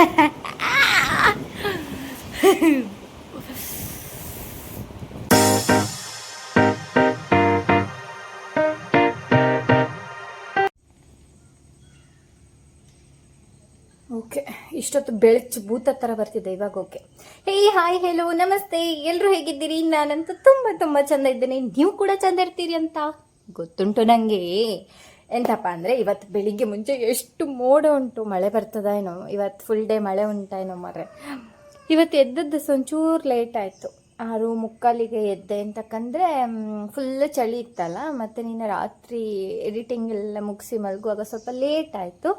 Okay ಇಷ್ಟೊತ್ತು ಬೆಳಚು ಭೂತ ಥರ ಬರ್ತಿದೆ ಇವಾಗ ಓಕೆ ಹೇ ಹಾಯ್ ಹೆಲೋ ನಮಸ್ತೆ. ಎಲ್ಲರೂ ಹೇಗಿದ್ದೀರಿ? ನಾನಂತೂ ತುಂಬ ತುಂಬ ಚಂದ ಇದ್ದೇನೆ. ನೀವು ಕೂಡ ಚಂದ ಇರ್ತೀರಿ ಅಂತ ಗೊತ್ತುಂಟು ನನಗೆ ಎಂತಪ್ಪ ಅಂದರೆ ಇವತ್ತು ಬೆಳಿಗ್ಗೆ ಮುಂಚೆ ಎಷ್ಟು ಮೋಡ ಉಂಟು, ಮಳೆ ಬರ್ತದ ಏನೋ. ಇವತ್ತು ಫುಲ್ ಡೇ ಮಳೆ ಉಂಟಾಏನೋ ಮರೆ ಇವತ್ತು ಎದ್ದದ್ದು ಒಂಚೂರು ಲೇಟ್ ಆಯಿತು. ಆರು ಮುಕ್ಕಾಲಿಗೆ ಎದ್ದೆ ಅಂತಕ್ಕಂದರೆ ಫುಲ್ ಚಳಿ ಇತ್ತಲ್ಲ, ಮತ್ತು ನೀನು ರಾತ್ರಿ ಎಡಿಟಿಂಗ್ ಎಲ್ಲ ಮುಗಿಸಿ ಮಲಗುವಾಗ ಸ್ವಲ್ಪ ಲೇಟ್ ಆಯಿತು.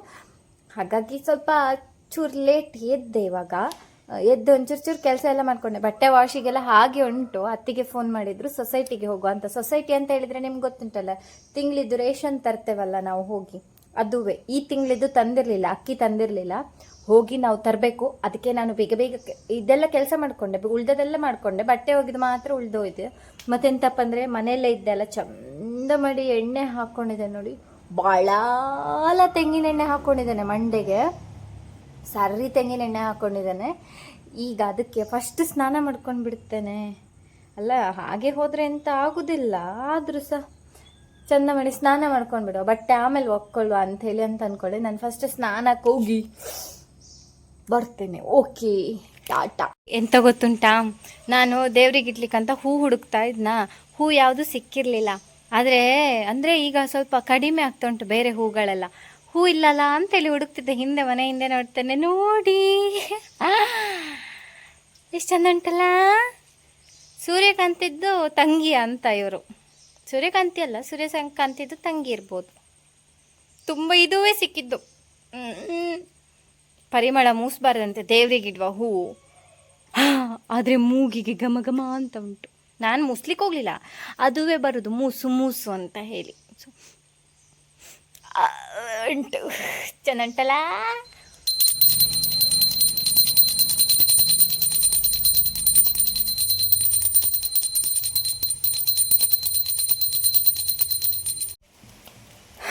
ಹಾಗಾಗಿ ಸ್ವಲ್ಪ ಚೂರು ಲೇಟ್ ಎದ್ದೆ ಇವಾಗ. ಎದ್ದು ಒಂಚೂರು ಚೂರು ಕೆಲಸ ಎಲ್ಲ ಮಾಡ್ಕೊಂಡೆ. ಬಟ್ಟೆ ವಾಶಿಗೆಲ್ಲ ಹಾಗೆ ಉಂಟು. ಅತ್ತಿಗೆ ಫೋನ್ ಮಾಡಿದ್ರು ಸೊಸೈಟಿಗೆ ಹೋಗುವ ಅಂತ. ಸೊಸೈಟಿ ಅಂತ ಹೇಳಿದ್ರೆ ನಿಮ್ಗೆ ಗೊತ್ತುಂಟಲ್ಲ, ತಿಂಗಳಿದ್ದು ರೇಷನ್ ತರ್ತೇವಲ್ಲ ನಾವು ಹೋಗಿ. ಅದುವೇ, ಈ ತಿಂಗಳಿದ್ದು ತಂದಿರಲಿಲ್ಲ, ಅಕ್ಕಿ ತಂದಿರಲಿಲ್ಲ. ಹೋಗಿ ನಾವು ತರಬೇಕು. ಅದಕ್ಕೆ ನಾನು ಬೇಗ ಬೇಗ ಇದೆಲ್ಲ ಕೆಲಸ ಮಾಡಿಕೊಂಡೆ ಉಳ್ದದೆಲ್ಲ ಮಾಡಿಕೊಂಡೆ. ಬಟ್ಟೆ ಒಗೆದು ಮಾತ್ರ ಉಳ್ದೋಯ್ತು. ಮತ್ತೆಂತಪ್ಪ ಅಂದರೆ ಮನೆಯಲ್ಲೇ ಇದ್ದೆಲ್ಲ ಚಂದ ಮಾಡಿ ಎಣ್ಣೆ ಹಾಕ್ಕೊಂಡಿದ್ದೆ ನೋಡಿ. ಭಾಳ ತೆಂಗಿನೆಣ್ಣೆ ಹಾಕ್ಕೊಂಡಿದ್ದಾನೆ ಮಂಡೆಗೆ. ಸರಿ ತೆಂಗಿನ ಎಣ್ಣೆ ಹಾಕ್ಕೊಂಡಿದ್ದಾನೆ ಈಗ ಅದಕ್ಕೆ ಫಸ್ಟ್ ಸ್ನಾನ ಮಾಡ್ಕೊಂಡು ಬಿಡ್ತೇನೆ ಅಲ್ಲ, ಹಾಗೆ ಹೋದರೆ ಎಂತ ಆಗುದಿಲ್ಲ. ಆದರೂ ಸಹ ಚಂದ ಮಾಡಿ ಸ್ನಾನ ಮಾಡ್ಕೊಂಡು ಬಿಡುವ ಬಟ್ಟೆ ಆಮೇಲೆ ಒಕ್ಕೊಳ್ಳುವ ಅಂಥೇಳಿ ಅಂತ ಅಂದ್ಕೊಳ್ಳಿ ನಾನು ಫಸ್ಟ್ ಸ್ನಾನಕ್ಕೆ ಹೋಗಿ ಬರ್ತೇನೆ. Okay tata. ಎಂತ ಗೊತ್ತುಂಟಾ? ನಾನು ದೇವ್ರಿಗೆ ಇಡ್ಲಿಕ್ಕಂತ ಹೂ ಹುಡುಕ್ತಾ ಇದ್ನಾ? ಹೂ ಯಾವುದು ಸಿಕ್ಕಿರಲಿಲ್ಲ. ಆದರೆ, ಅಂದರೆ ಈಗ ಸ್ವಲ್ಪ ಕಡಿಮೆ ಆಗ್ತಾ ಉಂಟು ಬೇರೆ ಹೂಗಳೆಲ್ಲ. ಹೂ ಇಲ್ಲಲ್ಲ ಅಂತೇಳಿ ಹುಡುಕ್ತಿದ್ದೆ ಹಿಂದೆ ಮನೆ ಹಿಂದೆ ನೋಡ್ತೇನೆ, ನೋಡಿ. ಎಷ್ಟು ಚಂದ ಉಂಟಲ್ಲ? ಸೂರ್ಯಕಾಂತಿದ್ದು ತಂಗಿ ಅಂತ ಇವರು. ಸೂರ್ಯಕಾಂತಿ ಅಲ್ಲ ಸೂರ್ಯಕಾಂತಿದ್ದು ತಂಗಿ ಇರ್ಬೋದು. ತುಂಬ ಇದುವೇ ಸಿಕ್ಕಿದ್ದು. ಪರಿಮಳ ಮೂಸಬಾರ್ದಂತೆ ಇಡುವ ಹೂ. ಆದರೆ ಮೂಗಿಗೆ ಘಮ ಘಮ ಅಂತ ಉಂಟು. ನಾನು ಮುಸ್ಲಿಕ್ಕೆ ಹೋಗಲಿಲ್ಲ, ಅದುವೇ ಬರೋದು, ಮೂಸು ಮೂಸು ಅಂತ ಹೇಳಿ. ಉಂಟು ಚೆನ್ನಂಟಲ್ಲ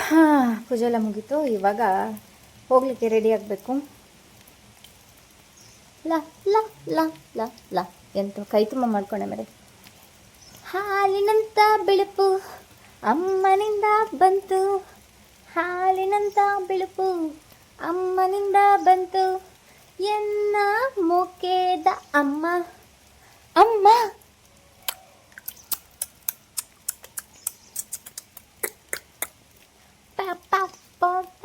ಹಾಂ, ಪೂಜೆ ಎಲ್ಲ ಮುಗೀತು. ಇವಾಗ ಹೋಗ್ಲಿಕ್ಕೆ ರೆಡಿ ಆಗಬೇಕು. ಲ ಲ ಲ ಲ ಲ. ಎಂತ ಕೈ ತುಂಬ ಮಾಡ್ಕೊಂಡೆ ಮರೆ ಹಾಲಿನಂತ ಬಿಳುಪು ಅಮ್ಮನಿಂದ ಬಂತು. ಹಾಲಿನಂತ ಬೆಳಪು ಅಮ್ಮನಿಂದ ಬಂತು. ಎನ್ನ ಮೊಕೆದ ಅಮ್ಮ? ಅಮ್ಮ! pa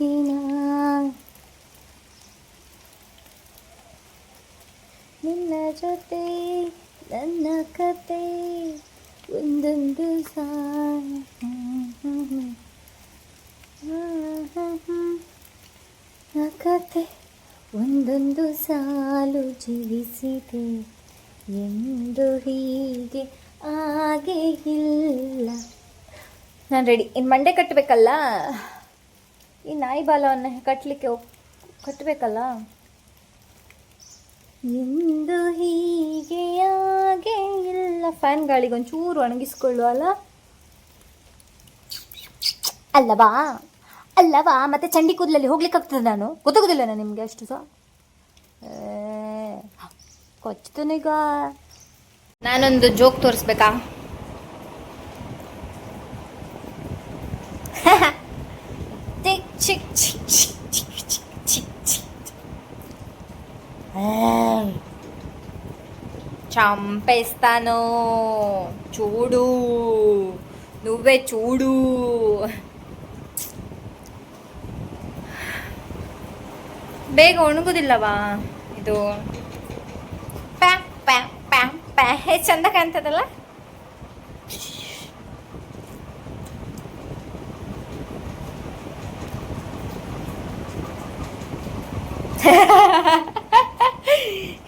ದಿನ ದಿನ ನಿನ್ನ ಜೊತೆ ನನ್ನ ಕತೆ ಒಂದೊಂದು ಸಾಲು ಆ ಕತೆ ಒಂದೊಂದು ಸಾಲು ಜೀವಿಸಿದೆ ಎಂದು ಹೀಗೆ ಹಾಗೆ ಇಲ್ಲ ನಾನು ರೆಡಿ ಇನ್ನು ಮಂಡೆ ಕಟ್ಟಬೇಕಲ್ಲ ಈ ನಾಯಿ ಬಾಲವನ್ನು ಕಟ್ಟಲಿಕ್ಕೆ ಕಟ್ಟಬೇಕಲ್ಲ ಎಂದು ಹೀಗೆ ಹಾಗೆ ಇಲ್ಲ. ಫ್ಯಾನ್ ಗಾಳಿಗೆ ಒಂಚೂರು ಒಣಗಿಸ್ಕೊಳ್ಳು ಅಲ್ಲ? ಅಲ್ಲವಾ? ಅಲ್ಲವಾ? ಮತ್ತೆ ಚಂಡಿ ಕೂದಲಲ್ಲಿ ಹೋಗ್ಲಿಕ್ಕೆ ಆಗ್ತದೆ ನಾನು. ಗೊತ್ತಾಗೋದಿಲ್ಲ ನಿಮಗೆ ಅಷ್ಟು ಸಹ? ಕೊಚ್ಚತನೀಗ ನಾನೊಂದು ಜೋಕ್ ತೋರಿಸ್ಬೇಕಾ? చిక్ చిక్ చిక్ చిక్ చిక్ చిక్ చిక్ చంపేస్తాను చూడు నువ్వే చూడు ಬೇಗ ಒಣಗುದಿಲ್ಲವಾ ಇದು ಪ್ಯಾ ಪ್ಯಾ ಪ್ಯಾ ಪ್ಯಾ ಚಂದ ಕಾಣ್ತದಲ್ಲ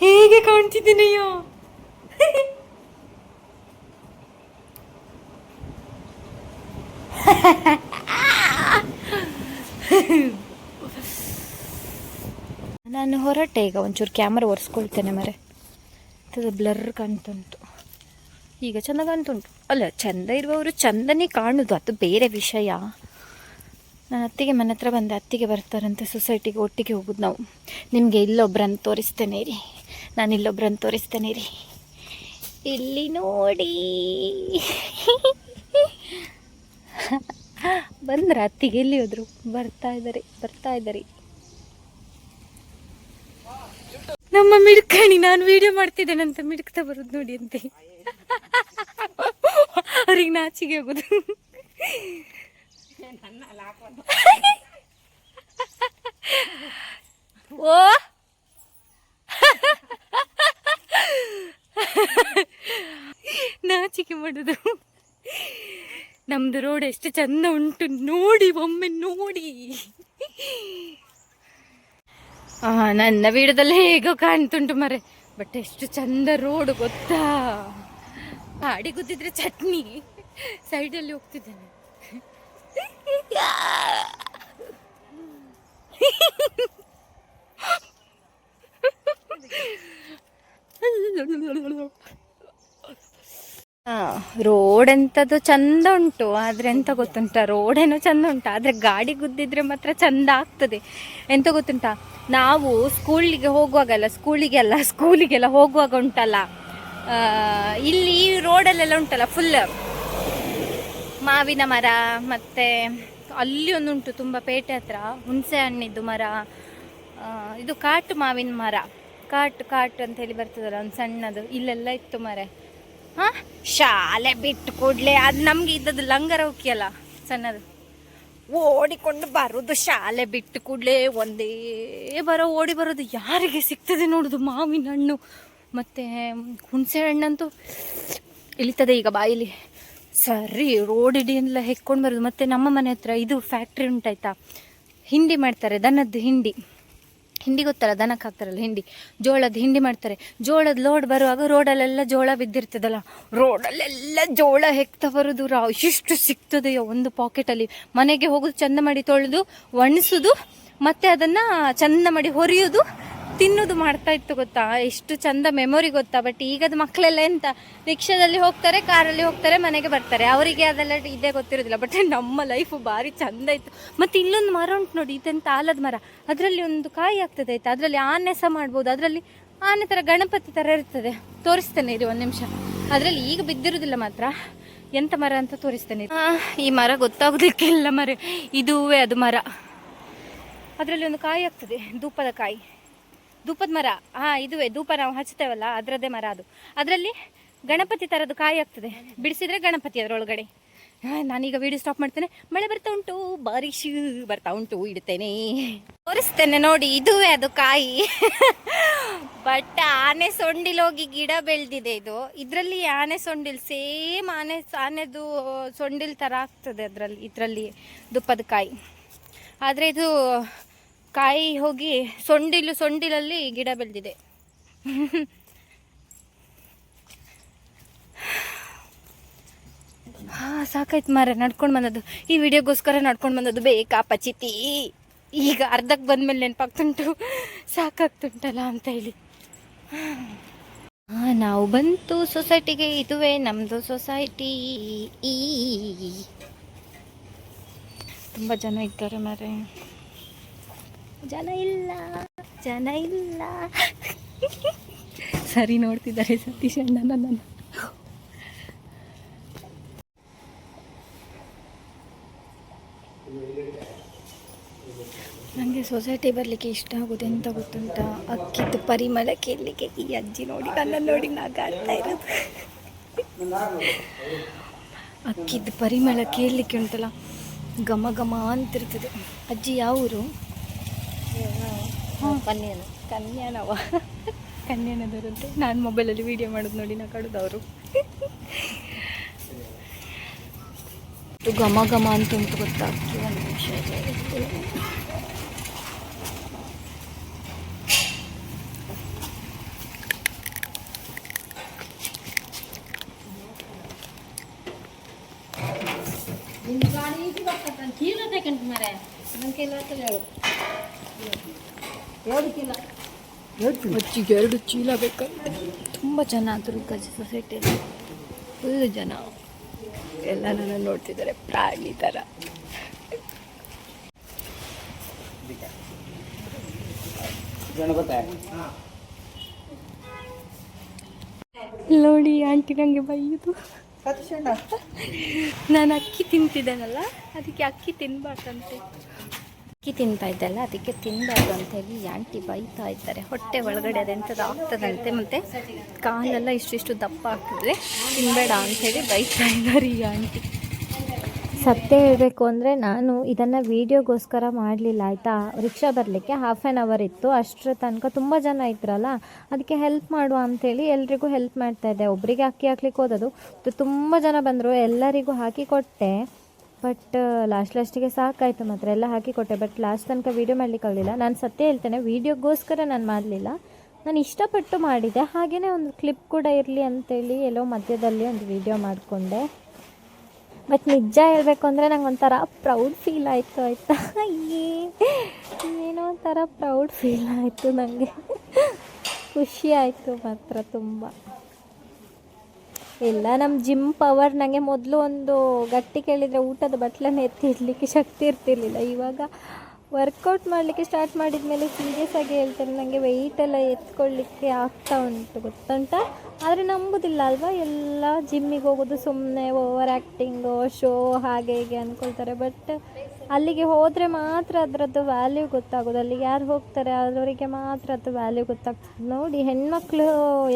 ಹೇಗೆ ಕಾಣ್ತಿದ್ದೀನಯ್ಯೋ. ನಾನು ಹೊರಟೆ, ಈಗ ಒಂಚೂರು ಕ್ಯಾಮ್ರಾ ಒರೆಸ್ಕೊಳ್ತೇನೆ ಮರೆ ಅದು ಬ್ಲರ್ ಕಾಣ್ತುಂಟು ಈಗ ಚೆಂದ ಕಾಣ್ತುಂಟು ಅಲ್ಲ, ಚಂದ ಇರುವವರು ಚಂದನೇ ಕಾಣುದು, ಅದು ಬೇರೆ ವಿಷಯ. ನಾನು ಅತ್ತಿಗೆ ಮನೆ ಹತ್ರ ಬಂದೆ ಅತ್ತಿಗೆ ಬರ್ತಾರಂತೆ ಸೊಸೈಟಿಗೆ ಒಟ್ಟಿಗೆ ಹೋಗೋದು ನಾವು. ನಿಮಗೆ ಇಲ್ಲೊಬ್ರನ್ನು ತೋರಿಸ್ತೇನೆ ರೀ ನಾನು ಇಲ್ಲೊಬ್ರನ್ನು ತೋರಿಸ್ತೇನೆ ರೀ ಇಲ್ಲಿ ನೋಡಿ. ಬಂದ್ರ ಅತ್ತಿಗೆ ಎಲ್ಲಿ ಹೋದ್ರು? ಬರ್ತಾ ಇದ್ದಾರೆ ಬರ್ತಾ ಇದ್ದಾರೆ. ನಮ್ಮ ಮಿಡ್ಕಣಿ ನಾನು ವಿಡಿಯೋ ಮಾಡ್ತಿದ್ದೇನಂತ ಮಿಡ್ಕ್ತಾ ಬರೋದು ನೋಡಿ ಅಂತೆ. ಅವ್ರಿಗೆ ನಾಚಿಗೆ ಹೋಗುದು ಓ. ನಾಚಿಕೆ ಮಾಡುದು. ನಮ್ದು ರೋಡ್ ಎಷ್ಟು ಚಂದ ಉಂಟು. ನೋಡಿ, ಒಮ್ಮೆ ನೋಡಿ. ಆ, ನನ್ನ ವಿಡಿಯೋದಲ್ಲಿ ಹೇಗೋ ಕಾಣ್ತುಂಟು ಮರೆ. ಬಟ್ ಎಷ್ಟು ಚಂದ ರೋಡ್ ಗೊತ್ತಾ. ಗಾಡಿ ಗುದ್ದಿದ್ರೆ ಚಟ್ನಿ. ಸೈಡಲ್ಲಿ ಹೋಗ್ತಿದ್ದೇನೆ. ರೋಡ್ ಎಂಥದ್ದು ಚಂದ ಉಂಟು, ಆದ್ರೆ ಎಂತ ಗೊತ್ತುಂಟ? ರೋಡೇನೋ ಚಂದ ಉಂಟು, ಆದ್ರೆ ಗಾಡಿ ಗುದ್ದಿದ್ರೆ ಮಾತ್ರ ಚಂದ ಆಗ್ತದೆ. ಎಂತ ಗೊತ್ತುಂಟ? ನಾವು ಸ್ಕೂಲಿಗೆ ಹೋಗುವಾಗಲ್ಲ, ಸ್ಕೂಲಿಗೆಲ್ಲ ಸ್ಕೂಲಿಗೆಲ್ಲ ಹೋಗುವಾಗ ಉಂಟಲ್ಲ. ಇಲ್ಲಿ ರೋಡಲ್ಲೆಲ್ಲ ಉಂಟಲ್ಲ ಫುಲ್ ಮಾವಿನ ಮರ, ಮತ್ತೆ ಅಲ್ಲಿ ಒಂದುಂಟು ತುಂಬ ಪೇಟೆ ಹತ್ರ, ಹುಣಸೆ ಹಣ್ಣಿದ್ದು ಮರ ಇದು ಕಾಟು ಮಾವಿನ ಮರ. ಕಾಟು ಕಾಟು ಅಂತೇಳಿ ಬರ್ತದಲ್ಲ, ಒಂದು ಸಣ್ಣದು, ಇಲ್ಲೆಲ್ಲ ಇತ್ತು ಮರೆ. ಹಾಂ? ಶಾಲೆ ಬಿಟ್ಟು ಕೂಡಲೇ, ಅದು ನಮಗೆ ಇದ್ದದ್ದು ಲಂಗರ ಅಲ್ಲ, ಸಣ್ಣದು. ಓಡಿಕೊಂಡು ಬರೋದು ಶಾಲೆ ಬಿಟ್ಟು ಕೂಡಲೇ, ಒಂದೇ ಬರೋ ಓಡಿ ಬರೋದು, ಯಾರಿಗೆ ಸಿಗ್ತದೆ ನೋಡುದು ಮಾವಿನ ಹಣ್ಣು. ಮತ್ತು ಹುಣಸೆ ಹಣ್ಣಂತೂ ಇಳಿತದೆ ಈಗ ಬಾಯಿಲಿ ಸರಿ ರೋಡ್ ಎಲ್ಲ ಹೆಕ್ಕೊಂಡು ಬರೋದು. ಮತ್ತು ನಮ್ಮ ಮನೆ ಹತ್ರ ಇದು ಫ್ಯಾಕ್ಟ್ರಿ ಉಂಟಾಯ್ತಾ? ಹಿಂಡಿ ಮಾಡ್ತಾರೆ, ದನದ್ದು ಹಿಂಡಿ. ಹಿಂಡಿ ಗೊತ್ತಲ್ಲ, ದನಕ್ಕೆ ಹಾಕ್ತಾರಲ್ಲ ಹಿಂಡಿ. ಜೋಳದ ಹಿಂಡಿ ಮಾಡ್ತಾರೆ. ಜೋಳದ ಲೋಡ್ ಬರುವಾಗ ರೋಡಲ್ಲೆಲ್ಲ ಜೋಳ ಬಿದ್ದಿರ್ತದಲ್ಲ? ರೋಡಲ್ಲೆಲ್ಲ ಜೋಳ ಹೆಕ್ತಾ ಬರೋದು ರಾ, ಇಷ್ಟು ಸಿಗ್ತದೆಯೋ ಒಂದು ಪಾಕೆಟಲ್ಲಿ ಮನೆಗೆ ಹೋಗೋದು, ಚಂದ ಮಾಡಿ ತೊಳೆದು, ಒಣಸುದು, ಮತ್ತೆ ಅದನ್ನ ಚಂದ ಮಾಡಿ ಹೊರಿಯೋದು ತಿನ್ನೋದು ಮಾಡ್ತಾ ಇತ್ತು ಗೊತ್ತಾ? ಎಷ್ಟು ಚಂದ ಮೆಮೊರಿ ಗೊತ್ತಾ? ಬಟ್ ಈಗದ ಮಕ್ಕಳೆಲ್ಲ ಎಂತ? ರಿಕ್ಷಾದಲ್ಲಿ ಹೋಗ್ತಾರೆ, ಕಾರಲ್ಲಿ ಹೋಗ್ತಾರೆ, ಮನೆಗೆ ಬರ್ತಾರೆ. ಅವರಿಗೆ ಅದೆಲ್ಲ ಇದೇ ಗೊತ್ತಿರೋದಿಲ್ಲ. ಬಟ್ ನಮ್ಮ ಲೈಫು ಭಾರಿ ಚಂದ ಇತ್ತು. ಮತ್ತೆ ಇಲ್ಲೊಂದು ಮರ ಉಂಟು ನೋಡಿ, ಇದೆಂತ ಆಲದ ಮರ? ಅದರಲ್ಲಿ ಒಂದು ಕಾಯಿ ಆಗ್ತದೆ ಆಯ್ತಾ? ಅದರಲ್ಲಿ ಆನೆ ಸಹ ಮಾಡ್ಬೋದು. ಅದರಲ್ಲಿ ಆನೆ ಥರ ಗಣಪತಿ ಥರ ಇರ್ತದೆ. ತೋರಿಸ್ತೇನೆ ಇರಿ ಒಂದು ನಿಮಿಷ. ಅದರಲ್ಲಿ ಈಗ ಬಿದ್ದಿರೋದಿಲ್ಲ ಮಾತ್ರ. ಎಂತ ಮರ ಅಂತ ತೋರಿಸ್ತೇನೆ. ಈ ಮರ ಗೊತ್ತಾಗೋದಕ್ಕೆಲ್ಲ ಮರ. ಇದುವೇ ಅದು ಮರ. ಅದರಲ್ಲಿ ಒಂದು ಕಾಯಿ ಆಗ್ತದೆ. ಧೂಪದ ಕಾಯಿ. ಧೂಪದ ಮರ. ಹಾ ಇದುವೇ, ಧೂಪ ನಾವು ಹಚ್ತೇವಲ್ಲ, ಅದರದ್ದೇ ಮರ ಅದು. ಅದರಲ್ಲಿ ಗಣಪತಿ ಥರದ್ದು ಕಾಯಿ ಆಗ್ತದೆ. ಬಿಡಿಸಿದ್ರೆ ಗಣಪತಿ ಅದರೊಳಗಡೆ. ನಾನೀಗ ವಿಡಿಯೋ ಸ್ಟಾಪ್ ಮಾಡ್ತೇನೆ. ಮಳೆ ಬರ್ತಾ ಉಂಟು ಬಾರಿಶ್ ಬರ್ತಾ ಉಂಟು, ಇಡ್ತೇನೆ. ತೋರಿಸ್ತೇನೆ ನೋಡಿ, ಇದುವೇ ಅದು ಕಾಯಿ. ಬಟ್ ಆನೆ ಸೊಂಡಿಲ್ ಹೋಗಿ ಗಿಡ ಬೆಳೆದಿದೆ ಇದು. ಇದರಲ್ಲಿ ಆನೆ ಸೊಂಡಿಲ್, ಸೇಮ್ ಆನೆ, ಆನೆದು ಸೊಂಡಿಲ್ ಥರ ಆಗ್ತದೆ ಅದರಲ್ಲಿ, ಇದರಲ್ಲಿ ದುಪ್ಪದ ಕಾಯಿ. ಆದರೆ ಇದು ಕಾಯಿ ಹೋಗಿ ಸೊಂಡಿಲು ಸೊಂಡಿಲಲ್ಲಿ ಗಿಡ ಬೆಳೆದಿದೆ. ಹಾ, ಸಾಕಾಯ್ತು ಮಾರ ನಡ್ಕೊಂಡು ಬಂದದ್ದು. ಈ ವಿಡಿಯೋಗೋಸ್ಕರ ನಡ್ಕೊಂಡು ಬಂದದ್ದು ಬೇಕಾ ಪಚಿತಿ? ಈಗ ಅರ್ಧಕ್ಕೆ ಬಂದ್ಮೇಲೆ ನೆನಪಾಗ್ತುಂಟು. ಸಾಕಾಗ್ತುಂಟಲ್ಲ ಅಂತ ಹೇಳಿ. ಹಾ, ನಾವು ಬಂತು ಸೊಸೈಟಿಗೆ, ಇದುವೇ ನಮ್ಮದು ಸೊಸೈಟಿ. ಈ. ತುಂಬ ಜನ ಇದ್ದಾರೆ ಮಾರೆ ಜನ ಇಲ್ಲ ಜನ ಇಲ್ಲ. ಸರಿ ನೋಡ್ತಿದ್ದಾರೆ ಸತೀಶ್ ಅಣ್ಣ ನನ್ನ ನನಗೆ ಸೊಸೈಟಿ ಬರಲಿಕ್ಕೆ ಇಷ್ಟ ಆಗೋದು ಎಂತ ಗೊತ್ತುಂಟ? ಅಕ್ಕಿದ್ದು ಪರಿಮಳ ಕೇಳಲಿಕ್ಕೆ ಈ ಅಜ್ಜಿ ನೋಡಿ, ನನ್ನನ್ನು ನೋಡಿ ನಾಗಾಡ್ತಾ ಇರೋದು. ಅಕ್ಕಿದ್ದು ಪರಿಮಳ ಕೇಳಲಿಕ್ಕೆ ಉಂಟಲ್ಲ, ಘಮ ಘಮ ಅಂತಿರ್ತದೆ. ಅಜ್ಜಿ ಯಾವ ಊರು? ಕನ್ಯಾನ. ಕನ್ಯಾನವ. ಕನ್ಯಾನದವರಂತೆ ನಾನು ಮೊಬೈಲಲ್ಲಿ ವೀಡಿಯೋ ಮಾಡೋದು ನೋಡಿ, ನಾ ಕಡೋದವರು. ಘಮ ಘಮ ಅಂತ ಉಂಟು ಗೊತ್ತಾಗ್ತದೆ ಒಂದು ನಿಮಿಷ ಗಾಡಿ ನನ್ನ ಕೈಲಾಗ್ತದೆ ಹೇಳು. ಅಜ್ಜಿಗೆ ಎರಡು ಚೀಲ ಬೇಕಂತ. ತುಂಬ ಜನ ಆದರು ಗಜ ಸೊಸೈಟಿಯಲ್ಲಿ ಫುಲ್ ಜನ. ಎಲ್ಲ ನನ್ನ ನೋಡ್ತಿದ್ದಾರೆ. ಪ್ರಾಣಿ ಥರ ನೋಡಿ ಆಂಟಿ ನನಗೆ ಬೈದು ನಾನು ಅಕ್ಕಿ ತಿಂತಿದ್ದೇನಲ್ಲ ಅದಕ್ಕೆ ಅಕ್ಕಿ ತಿನ್ಬಾರ್ದಂತೆ. ಅಕ್ಕಿ ತಿಂತಾ ಇದ್ದಲ್ಲ, ಅದಕ್ಕೆ ತಿನ್ನಬಾರ್ದು ಅಂತ ಹೇಳಿ ಆಂಟಿ ಬೈತಾ ಇದ್ದಾರೆ. ಹೊಟ್ಟೆ ಒಳಗಡೆ ಅದೆಂಥದ್ದು ಆಗ್ತದಂತೆ ಮತ್ತು ಕಾಲೆಲ್ಲ ಇಷ್ಟಿಷ್ಟು ದಪ್ಪ ಆಗ್ತದೆ. ತಿನ್ನಬೇಡ ಅಂಥೇಳಿ ಬೈತಾ ಇದ್ದಾರೆ ಈ ಆಂಟಿ. ಸತ್ಯ ಹೇಳಬೇಕು ಅಂದರೆ ನಾನು ಇದನ್ನು ವೀಡಿಯೋಗೋಸ್ಕರ ಮಾಡಲಿಲ್ಲ, ಆಯಿತಾ? ರಿಕ್ಷಾ ಬರಲಿಕ್ಕೆ ಹಾಫ್ ಆ್ಯನ್ ಅವರ್ ಇತ್ತು. ಅಷ್ಟರ ತನಕ ತುಂಬ ಜನ ಇದ್ರಲ್ಲ, ಅದಕ್ಕೆ ಹೆಲ್ಪ್ ಮಾಡುವ ಅಂಥೇಳಿ ಎಲ್ರಿಗೂ ಹೆಲ್ಪ್ ಮಾಡ್ತಾ ಇದ್ದೆ. ಒಬ್ಬರಿಗೆ ಅಕ್ಕಿ ಹಾಕ್ಲಿಕ್ಕೆ ಹೋದದು ತುಂಬ ಜನ ಬಂದರು. ಎಲ್ಲರಿಗೂ ಹಾಕಿ ಕೊಟ್ಟೆ. ಬಟ್ ಲಾಸ್ಟ್ ಲಾಸ್ಟಿಗೆ ಸಾಕಾಯಿತು ಮಾತ್ರ. ಎಲ್ಲ ಹಾಕಿ ಕೊಟ್ಟೆ. ಬಟ್ ಲಾಸ್ಟ್ ತನಕ ವೀಡಿಯೋ ಮಾಡ್ಲಿಕ್ಕೆ ಆಗಲಿಲ್ಲ. ನಾನು ಸತ್ಯ ಹೇಳ್ತೇನೆ ವೀಡಿಯೋಗೋಸ್ಕರ ನಾನು ಮಾಡಲಿಲ್ಲ. ನಾನು ಇಷ್ಟಪಟ್ಟು ಮಾಡಿದೆ. ಹಾಗೆಯೇ ಒಂದು ಕ್ಲಿಪ್ ಕೂಡ ಇರಲಿ ಅಂತೇಳಿ ಎಲ್ಲೋ ಮಧ್ಯದಲ್ಲಿ ಒಂದು ವೀಡಿಯೋ ಮಾಡಿಕೊಂಡೆ. ಬಟ್ ನಿಜ ಹೇಳಬೇಕು ಅಂದರೆ ನಂಗೆ ಒಂಥರ ಪ್ರೌಡ್ ಫೀಲ್ ಆಯಿತು, ಆಯಿತಾ? ಏನೋ ಒಂಥರ ಪ್ರೌಡ್ ಫೀಲ್ ಆಯಿತು ನನಗೆ ಖುಷಿ ಆಯಿತು ಮಾತ್ರ ತುಂಬ. ಇಲ್ಲ ನಮ್ಮ ಜಿಮ್ ಪವರ್ ನನಗೆ ಮೊದಲು ಒಂದು ಗಟ್ಟಿ ಕೇಳಿದರೆ ಊಟದ ಬಟ್ಲನ್ನು ಎತ್ತಿ ಇರಲಿಕ್ಕೆ ಶಕ್ತಿ ಇರ್ತಿರ್ಲಿಲ್ಲ. ಇವಾಗ ವರ್ಕೌಟ್ ಮಾಡಲಿಕ್ಕೆ ಸ್ಟಾರ್ಟ್ ಮಾಡಿದ ಮೇಲೆ ಸೀರಿಯಸ್ ಆಗಿ ಹೇಳ್ತೇನೆ ನನಗೆ ವೆಯ್ಟ್ ಎಲ್ಲ ಎತ್ಕೊಳ್ಳಿಕ್ಕೆ ಆಗ್ತಾ ಉಂಟು, ಗೊತ್ತುಂಟ? ಆದರೆ ನಂಬುದಿಲ್ಲ ಅಲ್ವಾ? ಎಲ್ಲ ಜಿಮ್ಮಿಗೆ ಹೋಗೋದು ಸುಮ್ಮನೆ ಓವರ್ ಆ್ಯಕ್ಟಿಂಗು ಶೋ ಹಾಗೆ ಹೀಗೆ ಅಂದ್ಕೊಳ್ತಾರೆ ಬಟ್ ಅಲ್ಲಿಗೆ ಹೋದರೆ ಮಾತ್ರ ಅದರದ್ದು ವ್ಯಾಲ್ಯೂ ಗೊತ್ತಾಗೋದು. ಅಲ್ಲಿಗೆ ಯಾರು ಹೋಗ್ತಾರೆ ಅವರಿಗೆ ಮಾತ್ರ ಅದು ವ್ಯಾಲ್ಯೂ ಗೊತ್ತಾಗ್ತದೆ. ನೋಡಿ, ಹೆಣ್ಮಕ್ಳು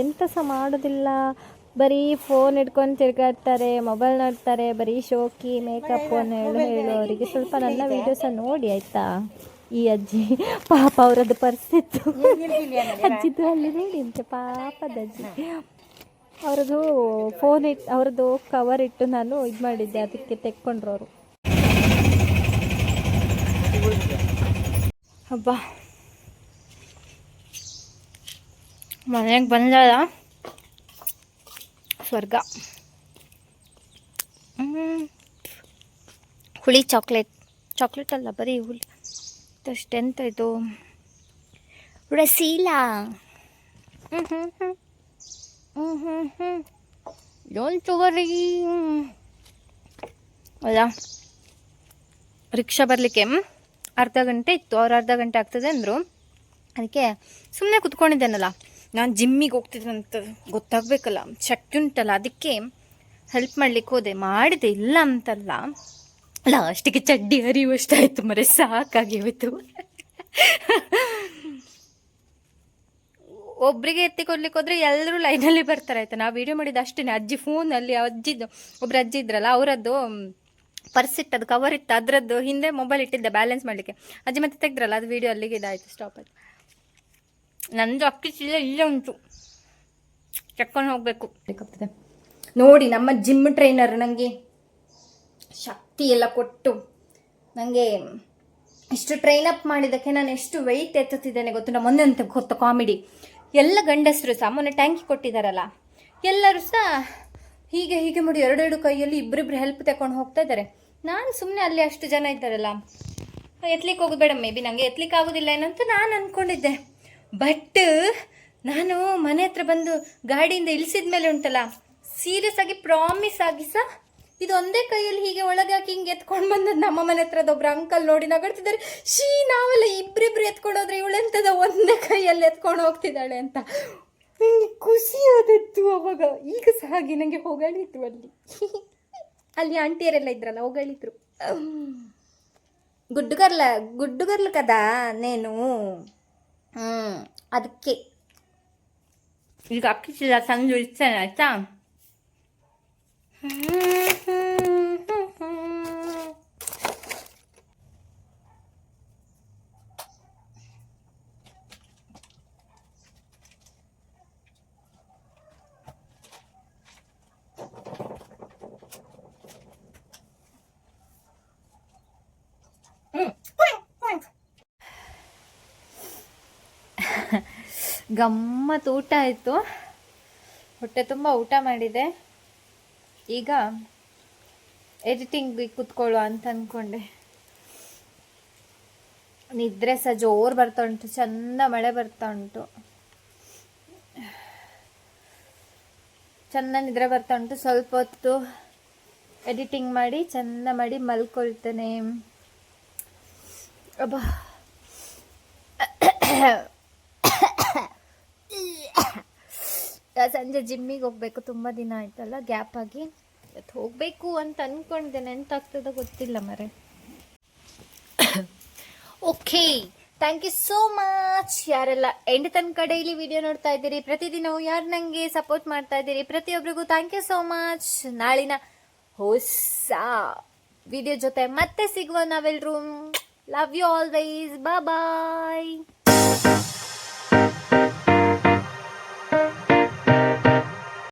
ಎಂಥ ಸಹ ಮಾಡೋದಿಲ್ಲ. ಬರೀ ಫೋನ್ ಇಟ್ಕೊಂಡು ತಿರ್ಗಾಡ್ತಾರೆ ಮೊಬೈಲ್ ನೋಡ್ತಾರೆ ಬರೀ ಶೋಕಿ ಮೇಕಪ್ ಅನ್ನ ಹೇಳು ಹೇಳು ಅವರಿಗೆ ಸ್ವಲ್ಪ ನನ್ನ ವೀಡಿಯೋಸ ನೋಡಿ ಆಯಿತಾ? ಈ ಅಜ್ಜಿ ಪಾಪ ಅವರದ್ದು ಪರಿಸ್ಥಿತಿ. ಅಜ್ಜಿದ್ದು ಅಲ್ಲಿ ನೋಡಿ ಅಂತೆ ಪಾಪದ ಅಜ್ಜಿ. ಅವ್ರದ್ದು ಫೋನ್ ಇಟ್ಟು ಅವ್ರದ್ದು ಕವರ್ ಇಟ್ಟು ನಾನು ಇದು ಮಾಡಿದ್ದೆ ಅದಕ್ಕೆ ತೆಕ್ಕೊಂಡ್ರು ಅವರು. ಹಬ್ಬ. ಮನೆಗೆ ಬಂದಾಗ ಸ್ವರ್ಗ. ಹುಳಿ ಚಾಕ್ಲೇಟ್ ಚಾಕ್ಲೇಟ್ ಅಲ್ಲ ಬರೀ ಹುಳಿ. ಅಷ್ಟೆಂತ ಇದು? ರಸೀಲ ಹ್ಞೂ ಹ್ಞೂ ಹ್ಞೂ ಹ್ಞೂ ಹ್ಞೂ ಹ್ಞೂ ತಗೋರಿ ರಿಕ್ಷಾ ಬರಲಿಕ್ಕೆ ಅರ್ಧ ಗಂಟೆ ಇತ್ತು ಅವ್ರು ಅರ್ಧ ಗಂಟೆ ಆಗ್ತದೆ ಅಂದರು. ಅದಕ್ಕೆ ಸುಮ್ಮನೆ ಕುತ್ಕೊಂಡಿದ್ದೇನಲ್ಲ. ನಾನು ಜಿಮ್ಮಿಗೆ ಹೋಗ್ತಿದ್ದಂತ ಗೊತ್ತಾಗಬೇಕಲ್ಲ. ಶಕ್ತಿ ಉಂಟಲ್ಲ ಅದಕ್ಕೆ ಹೆಲ್ಪ್ ಮಾಡ್ಲಿಕ್ಕೆ ಹೋದೆ. ಮಾಡಿದೆ, ಇಲ್ಲ ಅಂತಲ್ಲ. ಲಾಸ್ಟಿಗೆ ಚಡ್ಡಿ ಹರಿಯುವಷ್ಟಾಯ್ತು ಮರೆ, ಸಾಕಾಗಿ ಹೋಯ್ತು. ಒಬ್ರಿಗೆ ಎತ್ತಿ ಕೊಡ್ಲಿಕ್ಕೆ ಹೋದ್ರೆ ಎಲ್ಲರೂ ಲೈನಲ್ಲಿ ಬರ್ತಾರೆ, ಆಯ್ತಾ? ನಾವು ವಿಡಿಯೋ ಮಾಡಿದ್ದು ಅಷ್ಟೇ ಅಜ್ಜಿ ಫೋನಲ್ಲಿ ಅಜ್ಜಿದ್ದು ಒಬ್ರು ಅಜ್ಜಿ ಇದ್ರಲ್ಲ, ಅವರದ್ದು ಪರ್ಸ್ ಇಟ್ಟದ್ದು ಕವರ್ ಇತ್ತು ಅದರದ್ದು ಹಿಂದೆ ಮೊಬೈಲ್ ಇಟ್ಟಿದ್ದೆ ಬ್ಯಾಲೆನ್ಸ್ ಮಾಡಲಿಕ್ಕೆ. ಅಜ್ಜಿ ಮತ್ತೆ ತೆಗ್ದ್ರಲ್ಲ, ಅದು ವಿಡಿಯೋ ಅಲ್ಲಿಗೆ ಇದಾಯಿತು ಸ್ಟಾಪ್ ಆಯ್ತು. ನಂದು ಅಕ್ಕಿ ಚೀಲ ಇಲ್ಲೇ ಉಂಟು. ಚಕ್ಕೊಂಡು ಹೋಗಬೇಕು. ನೋಡಿ, ನಮ್ಮ ಜಿಮ್ ಟ್ರೈನರ್ ನನಗೆ ಶಕ್ತಿ ಎಲ್ಲ ಕೊಟ್ಟು ನನಗೆ ಇಷ್ಟು ಟ್ರೈನ್ ಅಪ್ ಮಾಡಿದ್ದಕ್ಕೆ ನಾನು ಎಷ್ಟು ವೆಯ್ಟ್ ಎತ್ತುತ್ತಿದ್ದೇನೆ ಗೊತ್ತು? ಮೊನ್ನೆ ಅಂತ ಗೊತ್ತ ಕಾಮಿಡಿ ಎಲ್ಲ ಗಂಡಸರು ಸಹ, ಮೊನ್ನೆ ಟ್ಯಾಂಕಿ ಕೊಟ್ಟಿದ್ದಾರಲ್ಲ ಎಲ್ಲರೂ ಸಹ ಹೀಗೆ ಹೀಗೆ ಮಾಡಿ ಎರಡೆರಡು ಕೈಯಲ್ಲಿ ಇಬ್ಬರಿಬ್ರು ಹೆಲ್ಪ್ ತಗೊಂಡು ಹೋಗ್ತಾ ಇದ್ದಾರೆ. ನಾನು ಸುಮ್ಮನೆ ಅಲ್ಲಿ ಅಷ್ಟು ಜನ ಇದ್ದಾರಲ್ಲ, ಎತ್ಲಿಕ್ಕೆ ಹೋಗೋದು ಬೇಡ ಮೇ ಬಿ ನನಗೆ ಎತ್ಲಿಕ್ಕೆ ಆಗೋದಿಲ್ಲ ಏನಂತ ನಾನು ಅಂದ್ಕೊಂಡಿದ್ದೆ ಬಟ್ ನಾನು ಮನೆ ಹತ್ರ ಬಂದು ಗಾಡಿಯಿಂದ ಇಳಿಸಿದ ಮೇಲೆ ಉಂಟಲ್ಲ ಸೀರಿಯಸ್ ಆಗಿ ಪ್ರಾಮಿಸ್ ಆಗಿ ಸಹ ಇದು ಒಂದೇ ಕೈಯಲ್ಲಿ ಹೀಗೆ ಒಳಗೆ ಹಾಕಿ ಹಿಂಗೆ ಎತ್ಕೊಂಡು ಬಂದದ್ದು ನಮ್ಮ ಮನೆ ಹತ್ರದ ಒಬ್ರು ಅಂಕಲ್ ನೋಡಿ ನಗಡ್ತಿದ್ದಾರೆ. ಶೀ ನಾವೆಲ್ಲ ಇಬ್ಬರಿಬ್ರು ಎತ್ಕೊಂಡು ಹೋದ್ರೆ ಇವಳೆಂತದ ಒಂದೇ ಕೈಯಲ್ಲಿ ಎತ್ಕೊಂಡು ಹೋಗ್ತಿದ್ದಾಳೆ ಅಂತ. ನನಗೆ ಖುಷಿ ಆದಿತ್ತು ಅವಾಗ. ಈಗ ಸಹ ಹಾಗೆ ನನಗೆ ಹೊಗಳಿದ್ರು ಅಲ್ಲಿ. ಅಲ್ಲಿ ಆಂಟಿಯರೆಲ್ಲ ಇದ್ರಲ್ಲ, ಹೊಗಳಿದ್ರು. ಗುಡ್ಡುಗರ್ಲ, ಗುಡ್ಡುಗರ್ಲು ಕದಾ, ನೇನು? ಹ್ಞೂ ಅದಕ್ಕೆ ಈಗ ಅಕ್ಕಿ ಚೀಲ ಸಂಜು ಇರ್ತೇನೆ ಆಯ್ತಾ ಗಮ್ಮತ್ತು ಊಟ ಆಯಿತು ಹೊಟ್ಟೆ ತುಂಬ ಊಟ ಮಾಡಿದೆ. ಈಗ ಎಡಿಟಿಂಗ್ ಕೂತ್ಕೊಳ್ಳುವ ಅಂತ ಅಂದ್ಕೊಂಡೆ ನಿದ್ರೆ ಸಹ ಜೋರು ಬರ್ತಾ ಉಂಟು, ಚಂದ ಮಳೆ ಬರ್ತಾ ಉಂಟು. ಚಂದ ನಿದ್ರೆ ಬರ್ತಾ ಉಂಟು, ಸ್ವಲ್ಪ ಹೊತ್ತು ಎಡಿಟಿಂಗ್ ಮಾಡಿ, ಚಂದ ಮಾಡಿ ಮಲ್ಕೊಳ್ತೇನೆ. ಅಬ್ಬಾ. ಸಂಜೆ ಜಿಮ್ಮಿಗೆ ಹೋಗ್ಬೇಕು, ತುಂಬ ದಿನ ಆಯ್ತಲ್ಲ, ಗ್ಯಾಪ್ ಆಗಿ. ಇವತ್ತು ಹೋಗಬೇಕು ಅಂತ ಅಂದ್ಕೊಂಡಿದ್ದೆ ಎಂತಾಗ್ತದೋ ಗೊತ್ತಿಲ್ಲ ಮರೆ. Okay thank you so much ಯಾರೆಲ್ಲ ಎಂಡ್ ತನಕ ಡೈಲಿ ವಿಡಿಯೋ ನೋಡ್ತಾ ಇದ್ದೀರಿ, ಪ್ರತಿದಿನವೂ ಯಾರು ನನಗೆ ಸಪೋರ್ಟ್ ಮಾಡ್ತಾ ಇದ್ದೀರಿ ಪ್ರತಿಯೊಬ್ಬರಿಗೂ ಥ್ಯಾಂಕ್ ಯು ಸೋ ಮಚ್ ನಾಳಿನ ಹೊಸ ವಿಡಿಯೋ ಜೊತೆ ಮತ್ತೆ ಸಿಗುವ ನಾವೆಲ್ಲರೂ ಲವ್ ಯು ಆಲ್ವೇಸ್ ಬಾಯ್